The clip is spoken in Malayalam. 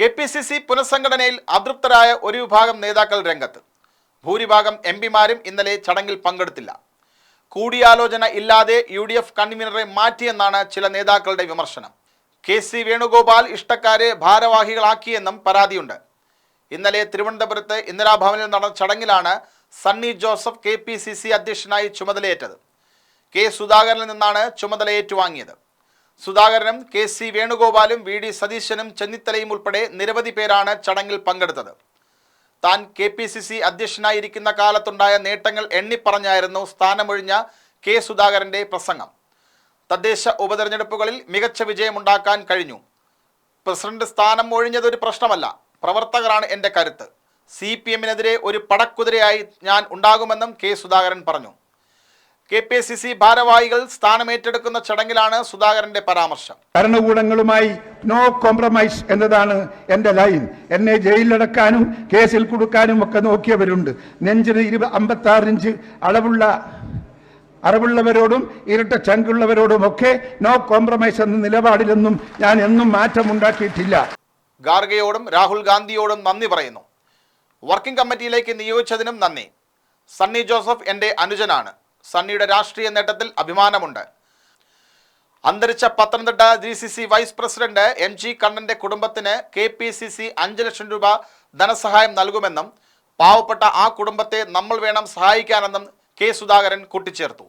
കെ പി സി സി പുനഃസംഘടനയിൽ അതൃപ്തരായ ഒരു വിഭാഗം നേതാക്കൾ രംഗത്ത്. ഭൂരിഭാഗം എം പിമാരും ഇന്നലെ ചടങ്ങിൽ പങ്കെടുത്തില്ല. കൂടിയാലോചന ഇല്ലാതെ യു ഡി എഫ് കൺവീനറെ മാറ്റിയെന്നാണ് ചില നേതാക്കളുടെ വിമർശനം. കെ സി വേണുഗോപാൽ ഇഷ്ടക്കാരെ ഭാരവാഹികളാക്കിയെന്നും പരാതിയുണ്ട്. ഇന്നലെ തിരുവനന്തപുരത്ത് ഇന്ദിരാഭവനിൽ നടന്ന ചടങ്ങിലാണ് Sunny Joseph K P C C അധ്യക്ഷനായി ചുമതലയേറ്റത്. കെ സുധാകരനിൽ നിന്നാണ് ചുമതല ഏറ്റുവാങ്ങിയത് സുധാകരനും കെ സി വേണുഗോപാലും വി ഡി സതീശനും ചെന്നിത്തലയും ഉൾപ്പെടെ നിരവധി പേരാണ് ചടങ്ങിൽ പങ്കെടുത്തത്. താൻ കെ പി സി സി അധ്യക്ഷനായിരിക്കുന്ന കാലത്തുണ്ടായ നേട്ടങ്ങൾ എണ്ണിപ്പറഞ്ഞായിരുന്നു സ്ഥാനമൊഴിഞ്ഞ കെ സുധാകരന്റെ പ്രസംഗം. തദ്ദേശ ഉപതെരഞ്ഞെടുപ്പുകളിൽ മികച്ച വിജയമുണ്ടാക്കാൻ കഴിഞ്ഞു. പ്രസിഡന്റ് സ്ഥാനം ഒഴിഞ്ഞത് ഒരു പ്രശ്നമല്ല. പ്രവർത്തകരാണ് എന്റെ കരുത്ത്. സി പി എമ്മിനെതിരെ ഒരു പടക്കുതിരയായി ഞാൻ ഉണ്ടാകുമെന്നും കെ സുധാകരൻ പറഞ്ഞു. കെ പി സി സി ഭാരവാഹികൾ സ്ഥാനമേറ്റെടുക്കുന്ന ചടങ്ങിലാണ് സുധാകരന്റെ പരാമർശം. ഭരണകൂടങ്ങളുമായി നോ കോംപ്രമൈസ് എന്നതാണ് എന്റെ ലൈൻ. എന്നെ ജയിലിലടക്കാനും കേസിൽ കൊടുക്കാനും ഒക്കെ നോക്കിയവരുണ്ട്. നെഞ്ചിന് ഇരുപ അമ്പത്താറ് ഇഞ്ച് അളവുള്ള അറിവുള്ളവരോടും ഇരട്ട ചങ്കുള്ളവരോടും ഒക്കെ നോ കോംപ്രമൈസ് എന്ന നിലപാടിലൊന്നും ഞാൻ എന്നും മാറ്റമുണ്ടാക്കിയിട്ടില്ല. ഗാർഗയോടും രാഹുൽ ഗാന്ധിയോടും നന്ദി പറയുന്നു. വർക്കിംഗ് കമ്മിറ്റിയിലേക്ക് നിയോഗിച്ചതിനും നന്ദി. സണ്ണി ജോസഫ് എന്റെ അനുജനാണ്. സണ്ണിയുടെ രാഷ്ട്രീയ നേട്ടത്തിൽ അഭിമാനമുണ്ട്. അന്തരിച്ച Pathanamthitta G C C vice president M G കണ്ണന്റെ കുടുംബത്തിന് കെ പി സി സി അഞ്ച് ലക്ഷം രൂപ ധനസഹായം നൽകുമെന്നും പാവപ്പെട്ട ആ കുടുംബത്തെ നമ്മൾ വേണം സഹായിക്കാനെന്നും കെ സുധാകരൻ കൂട്ടിച്ചേർത്തു.